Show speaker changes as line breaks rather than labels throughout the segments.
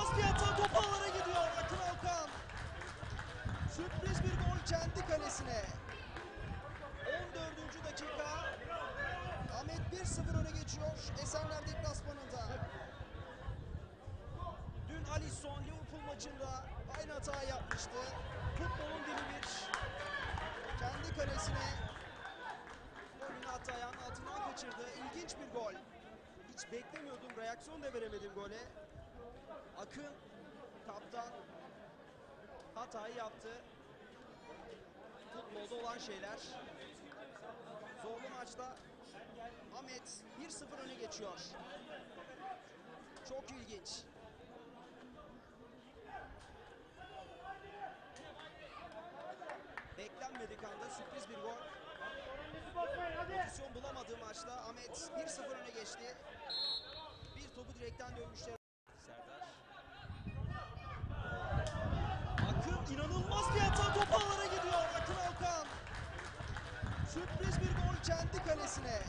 Pas bir hata top gidiyor. Akın Alkan. Sürpriz bir gol kendi kalesine. 14. dakika. Ahmet 1-0 öne geçiyor Esenler deplasmanında. Dün Alisson Liverpool maçında aynı hata yapmıştı. Futbolun dili bir. Kendi kalesine golünü atayan altından kaçırdı. İlginç bir gol. Hiç beklemiyordum. Reaksiyon da veremedim gole. Akın kaptan hatayı yaptı. Futbolda olan şeyler. Zorlu maçta Ahmet 1-0 öne geçiyor. Çok ilginç. Beklenmedik anda sürpriz bir gol. Pozisyon bulamadığı maçta Ahmet 1-0 öne geçti. Bir topu direkten dönmüşler. Serdar. Akın inanılmaz bir hata top ağlara gidiyor. Akın Alkan. Sürpriz bir gol kendi kalesine.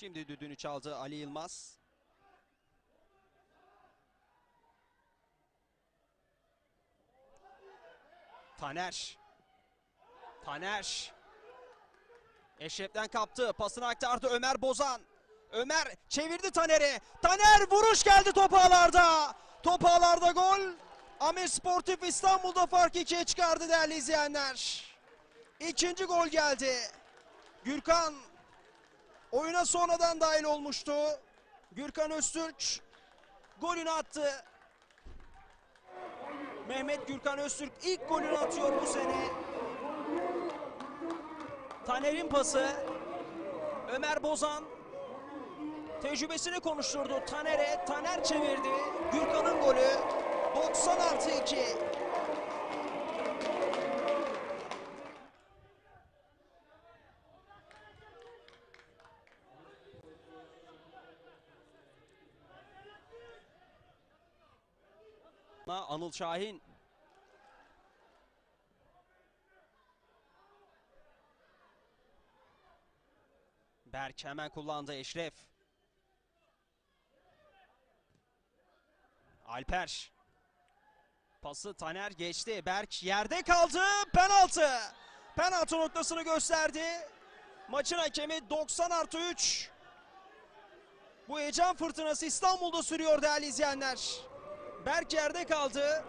Şimdi düdüğünü çaldı Ali Yılmaz. Taner. Taner. Eşref'ten kaptı. Pasını aktardı Ömer Bozan. Ömer çevirdi Taner'e. Taner vuruş geldi top ağlarda. Top ağlarda gol. Amir Sportif İstanbul'da fark ikiye çıkardı değerli izleyenler. İkinci gol geldi. Gürkan oyuna sonradan dahil olmuştu. Gürkan Öztürk golünü attı. Mehmet Gürkan Öztürk ilk golünü atıyor bu sene. Taner'in pası. Ömer Bozan tecrübesini konuşturdu Taner'e. Taner çevirdi. Gürkan'ın golü 90 artı 2. Anıl Şahin. Berk hemen kullandı Eşref. Alper. Pası Taner geçti. Berk yerde kaldı. Penaltı. Penaltı noktasını gösterdi. Maçın hakemi 90 artı 3. Bu heyecan fırtınası İstanbul'da sürüyor değerli izleyenler. Berk yerde kaldı.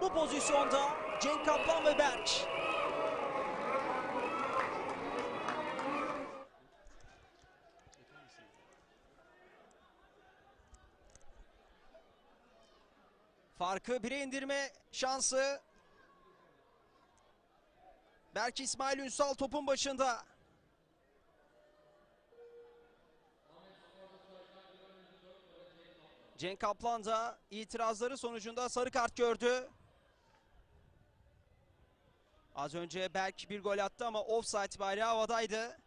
Bu pozisyonda Cenk Kaplan ve Berk. Farkı bire indirme şansı. Berk İsmail Ünsal topun başında. Cenk Kaplan da itirazları sonucunda sarı kart gördü. Az önce Berk bir gol attı ama offside bayrağı havadaydı.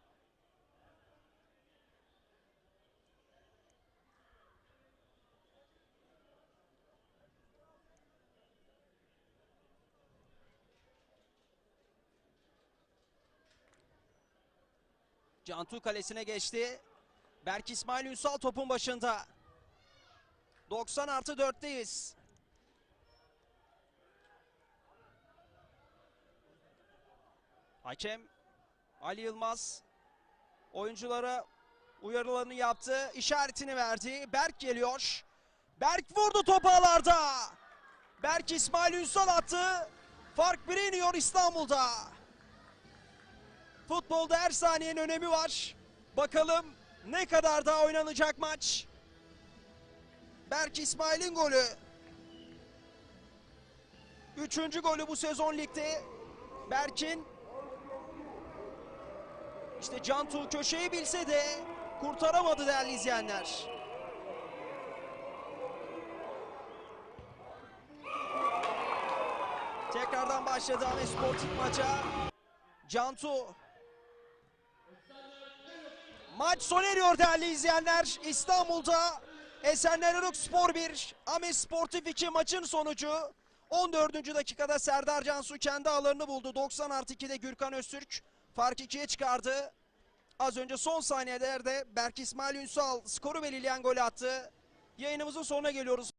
Cantu kalesine geçti. Berk İsmail Ünsal topun başında. 90 artı 4'teyiz. Hakem Ali Yılmaz oyunculara uyarılarını yaptı. işaretini verdi. Berk geliyor. Berk vurdu topu ağlarda. Berk İsmail Ünsal attı. Fark 1'e iniyor İstanbul'da. Futbolda her saniyenin önemi var. Bakalım ne kadar daha oynanacak maç. Berk İsmail'in golü. Üçüncü golü bu sezon ligde. Berk'in işte Cantu köşeyi bilse de kurtaramadı değerli izleyenler. Tekrardan başladı Ahmet Sportif maça. Cantu Maç sona eriyor değerli izleyenler. İstanbul'da Esenler Erok Spor 1, Ames Sportif 2 maçın sonucu. 14. dakikada Serdar Cansu kendi ağlarını buldu. 90 artı 2'de Gürkan Öztürk fark 2'ye çıkardı. Az önce son saniyelerde Berk İsmail Ünsal skoru belirleyen golü attı. Yayınımızın sonuna geliyoruz.